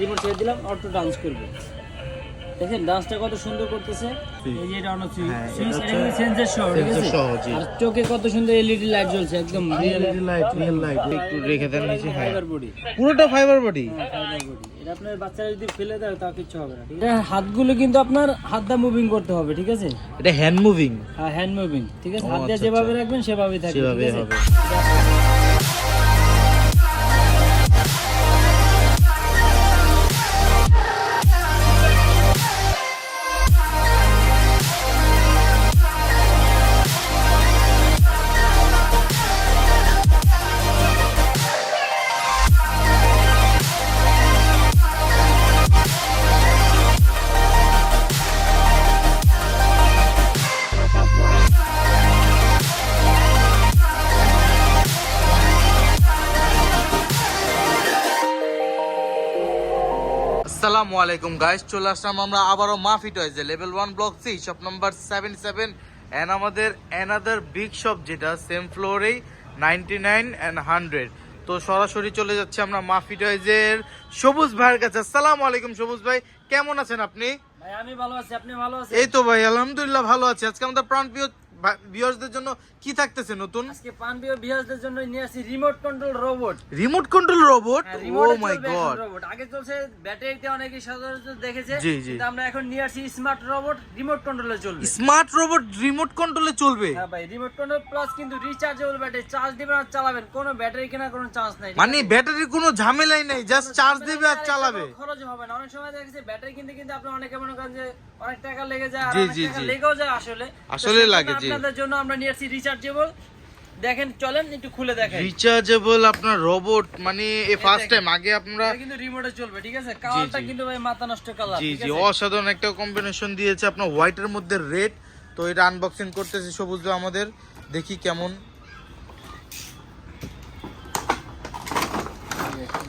Remote ছেড়ে দিলাম auto dance করবে। দেখেন ডান্সটা কত সুন্দর করতেছে। এই যে এটা অন সুইচ হ্যাঁ, এটা কিন্তু সেন্সর সহ ঠিক আছে? আর চোখে কত সুন্দর এলইডি লাইট জ্বলছে একদম রিয়েল লাইট রিয়েল লাইট একটু রেখে দেন নিচে হ্যাঁ। ফাইবার বডি পুরোটা ফাইবার বডি ফাইবার বডি এটা আপনার বাচ্চারা যদি ফেলে দেয় তা কিছু হবে না ঠিক আছে? এটা হাতগুলো কিন্তু আপনার হাত দা মুভিং করতে হবে ঠিক আছে? এটা হ্যান্ড মুভিং হ্যাঁ হ্যান্ড মুভিং ঠিক আছে? হাত দিয়ে আচ্ছা, যেভাবে আচ্ছা। রাখবেন সেভাবেই থাকবে সেভাবে ঠিক হবে। আসসালামু আলাইকুম গাইস চলে আসলাম আমরা আবারও মাফি টয়েজে level one block C shop number seven seven and আমাদের অ্যানাদার বিগ শপ যেটা সেম ফ্লোরেই নাইনটি নাইন অ্যান্ড হান্ড্রেড তো সরাসরি চলে যাচ্ছে আমরা মাফি টয়েজের সবুজ ভাইয়ের কাছে। আসসালামু আলাইকুম সবুজ ভাই। কেমন আছেন আপনি? ভাই আমি ভালো আছি। আপনি ভালো আছেন? এই তো ভাই আলহামদুলিল্লাহ ভালো আছি। আজকে আমাদের প্রাণ প্রিয় ভিউয়ার্সদের জন্য কি থাকতেছে নতুন? আজকে পানবিও বিহারদের জন্য নিয়ে আসি remote control robot remote control robot oh my god robot আগে চলছে ব্যাটারিতে অনেকে সাধারণত দেখেছে। কিন্তু আমরা এখন নিয়ে আসি স্মার্ট রোবট রিমোট কন্ট্রোলে চলবে। স্মার্ট রোবট রিমোট কন্ট্রোলে চলবে? হ্যাঁ ভাই রিমোট কন্ট্রোল প্লাস কিন্তু রিচার্জেবল ব্যাটারি চার্জ দিবেন আর চালাবেন। কোনো ব্যাটারি কেনার কোনো চান্স নাই মানে ব্যাটারির কোনো ঝামেলাই নাই জাস্ট চার্জ দেবে আর চালাবে। খরচ হবে না। অনেক সময় দেখেছি ব্যাটারি কিনতে কিন্তু আপনি অনেকে মনে করেন যে অনেক টাকা লেগে যায় আর জি, অনেক জি, টাকা জি। লেগেও যায় আসলে। আসলে লাগে, জি। আপনাদের জন্য আমরা নিয়ে আসছি রিচার্জেবল দেখেন চলেন একটু খুলে দেখেন। রিচার্জেবল আপনার রোবট মানে এ ফার্স্ট টাইম আগে আপনারা কিন্তু রিমোটে চলবে ঠিক আছে? কালারটা কিন্তু ভাই মাথা নষ্ট কালার জি জি অসাধারণ একটা কম্বিনেশন দিয়েছে আপনার হোয়াইটের মধ্যে রেড তো এটা আনবক্সিং করতেছি সবুজ আমাদের। দেখি কেমন।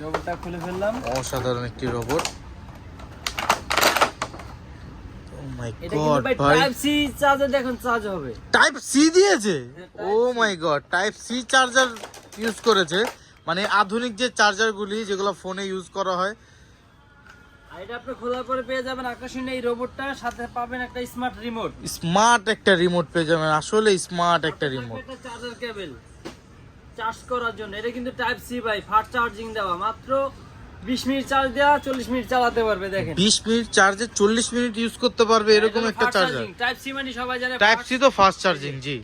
রোবটটা খুলে ফেললাম। অসাধারণ একটি রোবট ও মাই গড ভাই টাইপ সি চার্জার দেখুন চার্জ হবে। টাইপ সি দিয়েছে? ও my god type C charger use করেছে। মানে আধুনিক যে চার্জারগুলি যেগুলো ফোনে ইউজ করা হয়। এটা আপনি খোলার পরে পেয়ে যাবেন আকর্ষণীয় এই রোবটটা সাথে পাবেন একটা স্মার্ট রিমোট স্মার্ট একটা রিমোট পেয়ে যাবেন আসলে স্মার্ট একটা রিমোট একটা চার্জার কেবল চার্জ করার জন্য। এটা কিন্তু টাইপ সি ভাই ফাস্ট চার্জিং দেওয়া। মাত্র 20 মিনিট চার্জ দেওয়া 40 মিনিট চালাতে পারবে দেখেন। বিশ মিনিট চার্জে চল্লিশ মিনিট ইউজ করতে পারবে এরকম একটা চার্জার টাইপ সি মানে সবাই জানে টাইপ সি তো ফাস্ট চার্জিং জি।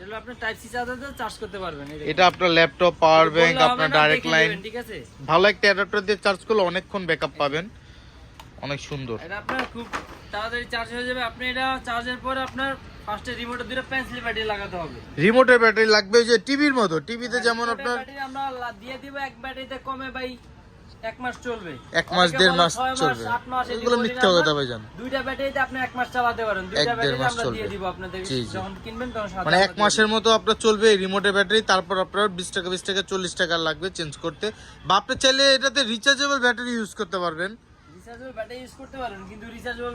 এটা আপনি টাইপ সি চার্জার দিয়ে চার্জ করতে পারবেন এটা আপনার ল্যাপটপ পাওয়ার ব্যাংক আপনার ডাইরেক্ট লাইন ঠিক আছে? ভালো একটা অ্যাডাপ্টার দিয়ে চার্জ করলে অনেকক্ষণ ব্যাকআপ পাবেন। অনেক সুন্দর। এটা আপনার খুব তাড়াতাড়ি চার্জ হয়ে যাবে। আপনি এটা চার্জের পরে আপনার ফার্স্টে রিমোটে দুটো পেন্সিল ব্যাটারি লাগাতে হবে। রিমোটের ব্যাটারি লাগবে যে টিভির মতো। টিভিতে যেমন আপনার আমরা দিয়ে দিব এক ব্যাটারিতে কমে ভাই এক মাস চলবে। এক মাস দেড় মাস চলবে। এগুলো মিথ্যা কথা। ভাইজান। দুইটা ব্যাটারিতে আপনি এক মাস চালাতে পারেন। দুইটা ব্যাটারি আমরা দিয়ে দিব আপনাদের। যখন কিনবেন তখন মানে এক মাসের মতো আপনার চলবে রিমোটের ব্যাটারি। তারপর আপনার বিশ টাকা বিশ টাকা চল্লিশ টাকা লাগবে চেঞ্জ করতে। বা আপনি চাইলে এটাতে রিচার্জেবল ব্যাটারি ইউজ করতে পারবেন। রিচার্জেবল ব্যাটারি ইউজ করতে পারেন কিন্তু রিচার্জেবল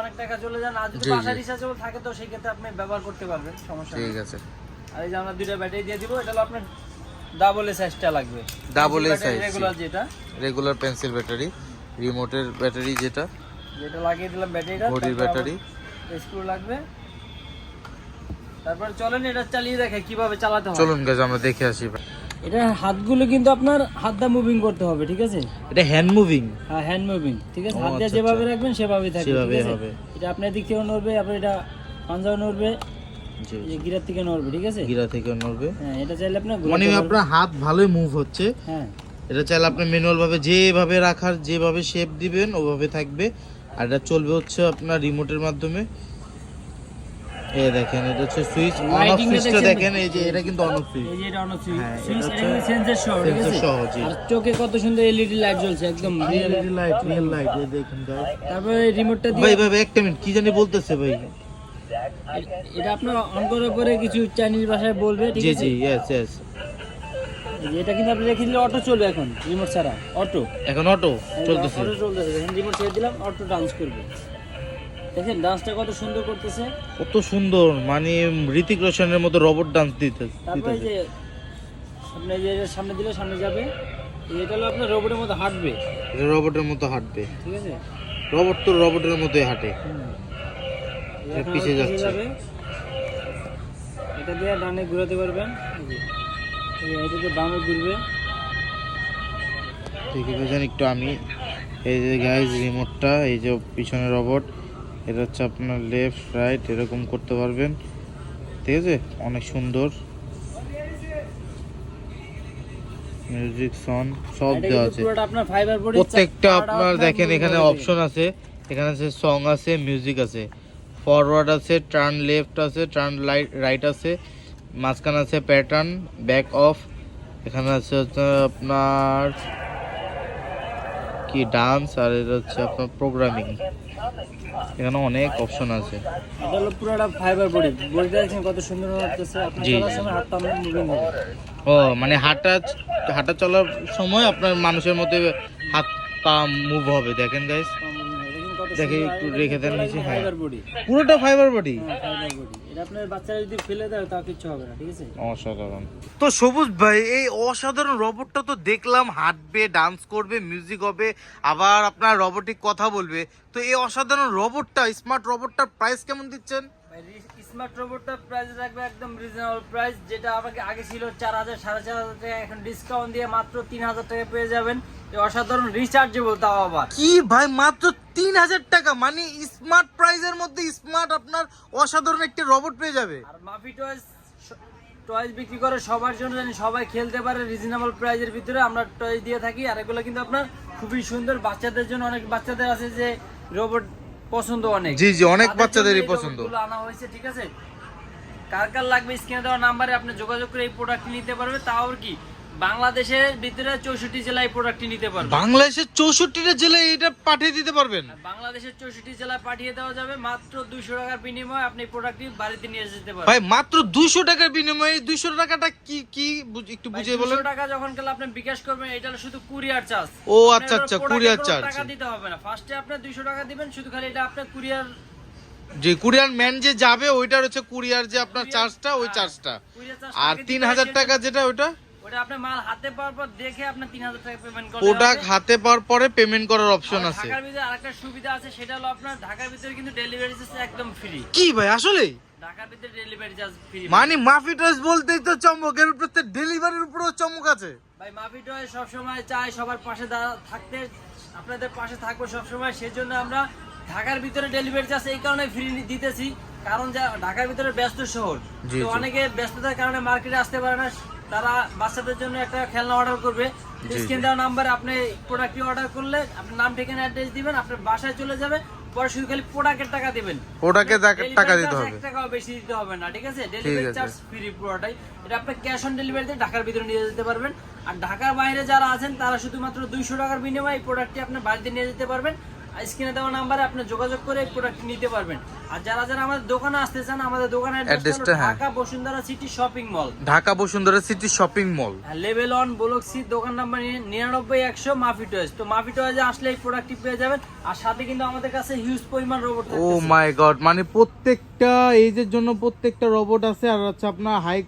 অনেক টাকা চলে যান আর যদি জি, বাসায় রিচার্জেবল থাকে তো সেই ক্ষেত্রে আপনি ব্যবহার করতে পারবেন সমস্যা ঠিক আছে। আর এই যে আমরা দুইটা ব্যাটারি দিয়ে দিব এটা হলো আপনার ডাবল এ সাইজটা লাগবে। A size, রেগুলার যেটা। রেগুলার পেন্সিল ব্যাটারি রিমোটের ব্যাটারি যেটা। যেটা লাগিয়ে দিলাম ব্যাটারিটা ঘড়ির ব্যাটারি স্ক্রু লাগবে। তারপর চলেন এটা চালিয়ে দেখে কীভাবে চালাতে হয়। চলুন গাছ আমরা দেখে আসি। এটা হাতগুলো কিন্তু আপনার হাত দা মুভিং করতে হবে ঠিক আছে? এটা হ্যান্ড মুভিং হ্যাঁ হ্যান্ড মুভিং ঠিক আছে? হাত দিয়ে আচ্ছা, যেভাবে আচ্ছা। রাখবেন সেভাবেই থাকবে সেভাবেই হবে। এটা আপনার দিক থেকে নড়বে আপনার এটা পাঞ্জাও নড়বে। যে গিরার থেকে নড়বে ঠিক আছে? গিরা থেকে নড়বে। হ্যাঁ এটা চাইলে আপনার মানে আপনার হাত ভালোই মুভ হচ্ছে। হ্যাঁ। এটা চাইলে আপনি ম্যানুয়াল ভাবে যেভাবে রাখার যেভাবে শেপ দিবেন ওভাবে থাকবে। আর এটা চলবে হচ্ছে আপনার রিমোটের মাধ্যমে। এই দেখেন এটা হচ্ছে সুইচ অন অফ সুইচটা দেখেন। এই যে এটা কিন্তু অন অফ সুইচ এই যে এটা অন সুইচ হ্যাঁ, সুইচ এটা এটা সেন্সর সহ ঠিক আছে। আর চোখে কত সুন্দর এলইডি লাইট জ্বলছে একদম রিয়েল লাইট রিয়েল লাইট এই দেখেন guys। তারপরে রিমোটটা দিয়ে ভাই ভাই ভাই, একটা মিনিট কি জানি বলতেছে ভাই। এটা আপনার অন করার পরে কিছু চাইনিজ ভাষায় বলবে ঠিক জি আছে? জি ইয়েস ইয়েস এটা কিন্তু আপনি রেখে দিলে অটো চলবে এখন রিমোট ছাড়া। অটো। এখন অটো চলতেছে। অটো চলতেছে দেখেন রিমোট ছেড়ে দিলাম অটো ডান্স করবে। দেখেন ডান্সটা কত সুন্দর করতেছে। কত সুন্দর মানে ঋতিক রোশনের মতো রোবট ডান্স দিতে তারপরে দিতেছে। যে আপনি যে সামনে দিলে সামনে যাবে। এটা হলো আপনার রোবটের মতো হাঁটবে। রোবটের মতো হাঁটবে। ঠিক আছে? রোবট তো রোবটের মতোই হাঁটে। হুম। এটা পিছে যাচ্ছে। এটা দিয়ে ডানে ঘোরাতে পারবেন। এটা দিয়ে বামে ঘুরবে। দেখে পেয়েছেন একটু আমি। এই যে গাইজ রিমোটটা এই যে পিছনে রোবট এটা হচ্ছে আপনার লেফট রাইট এরকম করতে পারবেন। ঠিক আছে? অনেক সুন্দর। মিউজিক সং সব দেওয়া আছে। প্রত্যেকটা আপনার দেখেন এখানে অপশন আছে। এখানে আছে সং আছে মিউজিক আছে। ফরওয়ার্ড আছে টার্ন লেফট আছে টার্ন রাইট আছে মাঝখানে আছে প্যাটার্ন ব্যাক অফ এখানে আছে হচ্ছে আপনার কি ডান্স আর এটা হচ্ছে আপনার প্রোগ্রামিং এখানে অনেক অপশন আছে। এটা হলো পুরোটা ফাইবার বডি বডিটা দেখছেন কত সুন্দর লাগতেছে। আপনি জি, চলার সময় হাতটা মুভিং হবে। ও মানে হাঁটা হাঁটা চলার সময় আপনার মানুষের মধ্যে হাত পা মুভ হবে। দেখেন গাইস দেখে একটু রেখে দেন নিচে, হ্যাঁ। ফাইবার বডি পুরোটা ফাইবার বডি হ্যাঁ ফাইবার বডি এটা আপনার বাচ্চারা যদি ফেলে দেয় তা কিছু হবে না ঠিক আছে? অসাধারণ। তো সবুজ ভাই এই অসাধারণ রোবটটা তো দেখলাম হাঁটবে ডান্স করবে মিউজিক হবে আবার আপনার রোবটিক কথা বলবে। তো এই অসাধারণ রোবটটা স্মার্ট রোবটটার প্রাইস কেমন দিচ্ছেন? স্মার্ট রোবটটা প্রাইস রাখবে একদম রিজনেবল প্রাইস যেটা আমাকে আগে ছিল চার হাজার সাড়ে চার হাজার টাকা এখন ডিসকাউন্ট দিয়ে মাত্র তিন হাজার টাকা পেয়ে যাবেন। অসাধারণ রিচার্জেবল তাও আবার। কি ভাই মাত্র তিন হাজার টাকা? মানে স্মার্ট প্রাইসের মধ্যে স্মার্ট আপনার অসাধারণ একটি রোবট পেয়ে যাবে। আর মাফি টয়েস টয়েস বিক্রি করে সবার জন্য জানি সবাই খেলতে পারে রিজনেবল প্রাইজের ভিতরে আমরা টয়েস দিয়ে থাকি। আর এগুলো কিন্তু আপনার খুবই সুন্দর বাচ্চাদের জন্য অনেক বাচ্চাদের আছে যে রোবট পছন্দ অনেক। জি, জি, অনেক বাচ্চাদেরই পছন্দ। আনা হয়েছে ঠিক আছে? কার কার লাগবে স্ক্রিনে দেওয়া নাম্বারে আপনি যোগাযোগ করে এই প্রোডাক্ট নিতে পারবে। তাও কি? বাংলাদেশের ভিতরে চৌষট্টি জেলায় প্রোডাক্টটি নিতে পারবে। বাংলাদেশের চৌষট্টিটা জেলায় এটা পাঠিয়ে দিতে পারবেন? বাংলাদেশের চৌষট্টি জেলায় পাঠিয়ে দেওয়া যাবে মাত্র দুইশো টাকার বিনিময়ে আপনি প্রোডাক্টটি বাড়িতে নিয়ে যেতে পারবেন। ভাই মাত্র দুইশো টাকার বিনিময়ে দুইশো টাকাটা কি কি একটু বুঝিয়ে বলেন। 200 টাকা যখন গেলে আপনি বিকাশ করবেন এটা শুধু কুরিয়ার চার্জ ও, আচ্ছা, আচ্ছা, courier charge। টাকা দিতে হবে না। ফার্স্টে আপনি 200 টাকা দিবেন শুধু খালি এটা আপনার কুরিয়ার যে কুরিয়ার ম্যান যে যাবে ওইটার হচ্ছে কুরিয়ার যে আপনার চার্জটা ওই চার্জটা আর তিন হাজার টাকা যেটা ওটা ওটা আপনি মাল হাতে পাওয়ার পর দেখে আপনি 3000 টাকা পেমেন্ট করলে প্রোডাক্ট হাতে পাওয়ার পরে পেমেন্ট করার অপশন আছে। ঢাকার ভিতরে আরেকটা সুবিধা আছে সেটা হলো আপনার ঢাকার ভিতরে কিন্তু ডেলিভারি চার্জ একদম ফ্রি কি ভাই আসলে ঢাকার ভিতরে ডেলিভারি চার্জ ফ্রি মানে মাফি টস বলতেই তো চমক এর উপরে ডেলিভারির উপরেও চমক আছে। ভাই মাফিটয় সবসময় চাই সবার পাশে থাকতে আপনাদের পাশে থাকব সবসময় সেজন্য আমরা ঢাকার ভিতরে ডেলিভারি চার্জ এই কারণে ফ্রি দিতেছি কারণ যা ঢাকার ভিতরে ব্যস্ত শহর। তো অনেকে ব্যস্ততার কারণে মার্কেটে আসতে পারে না তারা বাচ্চাদের জন্য একটা খেলনা অর্ডার করবে। স্ক্রিন দেওয়া নাম্বারে আপনি প্রোডাক্টটি অর্ডার করলে আপনার নাম ঠিকানা অ্যাড্রেস দিবেন আপনার বাসায় চলে যাবে। পরে শুধু খালি প্রোডাক্টের টাকা দিবেন। ওটাকে টাকা- দিতে হবে। টাকাও বেশি দিতে হবে না ঠিক আছে? ডেলিভারি চার্জ ফ্রি পুরোটাই। এটা আপনি ক্যাশ অন ডেলিভারিতে ঢাকার ভিতরে নিয়ে যেতে পারবেন। আর ঢাকার বাইরে যারা আছেন তারা শুধুমাত্র দুইশো টাকার বিনিময়ে এই প্রোডাক্টটি আপনার বাড়িতে নিয়ে যেতে পারবেন। স্ক্রিনে দেওয়া নাম্বারে আপনি যোগাযোগ করে এই প্রোডাক্টটি নিতে পারবেন। আর যারা যারা আমাদের দোকানে আসতে চান আমাদের দোকানের Address টা, হ্যাঁ। Dhaka Bashundhara city shopping mall Dhaka Bashundhara city shopping mall level one block C দোকান নাম্বার নিরানব্বই একশো মাফি টয়েস তো মাফি টয়েসে আসলে এই প্রোডাক্টটি পেয়ে যাবেন। আর সাথে কিন্তু আমাদের কাছে হিউজ পরিমাণ রোবট ও মাই গড মানে প্রত্যেকটা এইজের জন্য প্রত্যেকটা রোবট আছে। আর হচ্ছে আপনার হাই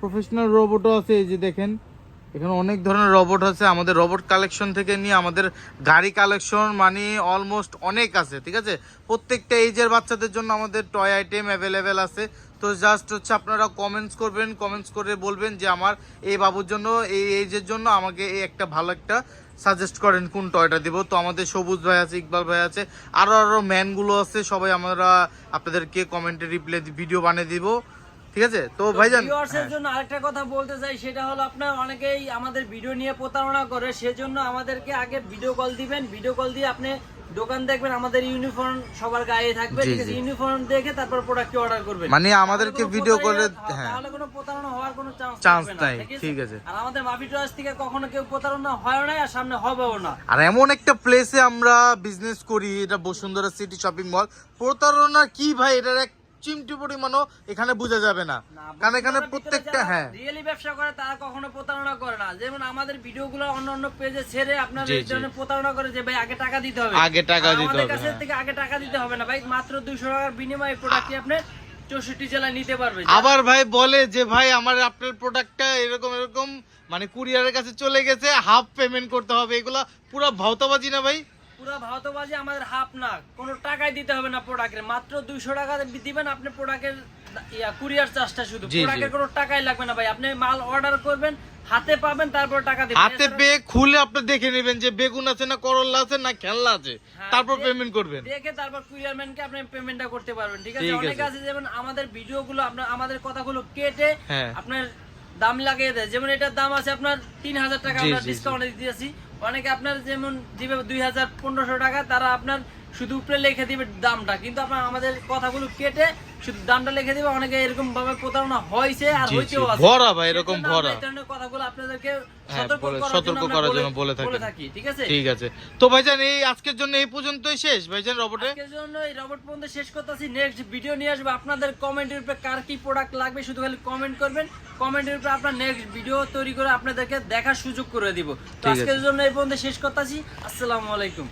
প্রফেশনাল রোবটও আছে এই যে দেখেন। এখানে অনেক ধরনের রোবট আছে। আমাদের রোবট কালেকশন থেকে নিয়ে আমাদের গাড়ি কালেকশন মানে অলমোস্ট অনেক আছে, ঠিক আছে? প্রত্যেকটা এইজের বাচ্চাদের জন্য আমাদের টয় আইটেম অ্যাভেলেবেল আছে। তো জাস্ট হচ্ছে আপনারা কমেন্টস করবেন কমেন্টস করে বলবেন যে আমার এই বাবুর জন্য, এই এইজের জন্য আমাকে এই একটা ভালো একটা সাজেস্ট করেন কোন টয়টা দিব। তো আমাদের সবুজ ভাই আছে, ইকবাল ভাই আছে আরও আরও ম্যানগুলো আছে, সবাই আমরা আপনাদেরকে কমেন্টে রিপ্লাই ভিডিও বানিয়ে দিব। ঠিক আছে? তো ভাইজান ভিউয়ার্সের হ্যাঁ। জন্য আরেকটা কথা বলতে চাই সেটা হলো আপনার অনেকেই আমাদের ভিডিও নিয়ে প্রতারণা করে সেজন্য আমাদেরকে আগে ভিডিও কল দিবেন। ভিডিও কল দিয়ে আপনি দোকান দেখবেন আমাদের ইউনিফর্ম সবার গায়ে থাকবে ঠিক আছে? ইউনিফর্ম দেখে তারপর প্রোডাক্টটি অর্ডার করবেন। মানে আমাদেরকে ভিডিও হ্যাঁ তাহলে কোনো প্রতারণা হওয়ার কোনো চান্স নাই, ঠিক আছে। আর আমাদের মাফি টয়েস থেকে কখনো কেউ প্রতারণা হয় না আর সামনে হবেও না। আর এমন একটা প্লেসে আমরা বিজনেস করি এটা বসুন্ধরা সিটি শপিং মল প্রতারণা কি ভাই? এটার এক চিমটি পরিমাণও এখানে বোঝা যাবে না। কারণ এখানে প্রত্যেকটা হ্যাঁ। রিয়েলি ব্যবসা করে তারা কখনো প্রতারণা করে না। যেমন আমাদের ভিডিওগুলো অন্য অন্য পেজে ছেড়ে আপনার এই জি। ধরনের প্রতারণা করে যে ভাই আগে টাকা দিতে হবে। আগে টাকা দিতে আমাদের হবে, কাছে হ্যাঁ। থেকে আগে টাকা দিতে হবে না। ভাই মাত্র 200 টাকার বিনিময়ে প্রোডাক্টটি আপনি চৌষট্টি জেলায় নিতে পারবে আবার ভাই বলে যে ভাই আমার আপনার প্রোডাক্টটা এরকম এরকম মানে কুরিয়ারের কাছে চলে গেছে হাফ পেমেন্ট করতে হবে। এগুলা পুরো ভাওতাবাজি না ভাই? পুরো ভারতবাজি আমাদের হাফ না কোনো টাকাই দিতে হবে না প্রোডাক্টের মাত্র দুইশো টাকা দিবেন আপনি প্রোডাক্টের ইয়া কুরিয়ার চার্জটা শুধু। প্রোডাক্টের কোনো টাকাই লাগবে না ভাই। আপনি মাল অর্ডার করবেন হাতে পাবেন তারপর টাকা দিবেন। হাতে পেয়ে খুলে আপনি দেখে নেবেন যে বেগুন আছে না করল্লা আছে না খেলনা আছে। হ্যাঁ, তারপর পেমেন্ট করবেন। দেখে তারপর কুরিয়ার ম্যানকে আপনি পেমেন্টটা করতে পারবেন ঠিক আছে? অনেক আছে। যেমন আমাদের ভিডিওগুলো আপনার আমাদের কথাগুলো কেটে হ্যাঁ। আপনার দাম লাগিয়ে দেয়। যেমন এটার দাম আছে আপনার তিন হাজার টাকা আমরা। ডিসকাউন্টে দিতেছি। অনেকে আপনার যেমন দিবে দুই হাজার পনেরোশো টাকা তারা আপনার শুধু উপরে লিখে দিবে দামটা কিন্তু আপনার আমাদের কথাগুলো কেটে শুধু দামটা লিখে দিবে অনেকে এরকম ভাবে প্রতারণা হয়েছে আর হইতেও আছে। ভরা ভাই, এরকম ভরা। কথাগুলো আপনাদেরকে হ্যাঁ, সতর্ক করার জন্য। বলে থাকি। ঠিক আছে? ঠিক আছে। তো ভাইজান এই আজকের জন্য এই পর্যন্তই শেষ? ভাইজান রবটে? আজকের জন্য এই রবট পর্যন্ত শেষ করতেছি। নেক্সট ভিডিও নিয়ে আসবে। আপনাদের কমেন্টের উপরে কার কি প্রোডাক্ট লাগবে শুধু খালি কমেন্ট করবেন। কমেন্টের উপরে আপনার নেক্সট ভিডিও তৈরি করে আপনাদেরকে দেখার সুযোগ করে দিব। তো আজকের জন্য এই পর্যন্ত শেষ করতেছি। আসসালামু আলাইকুম।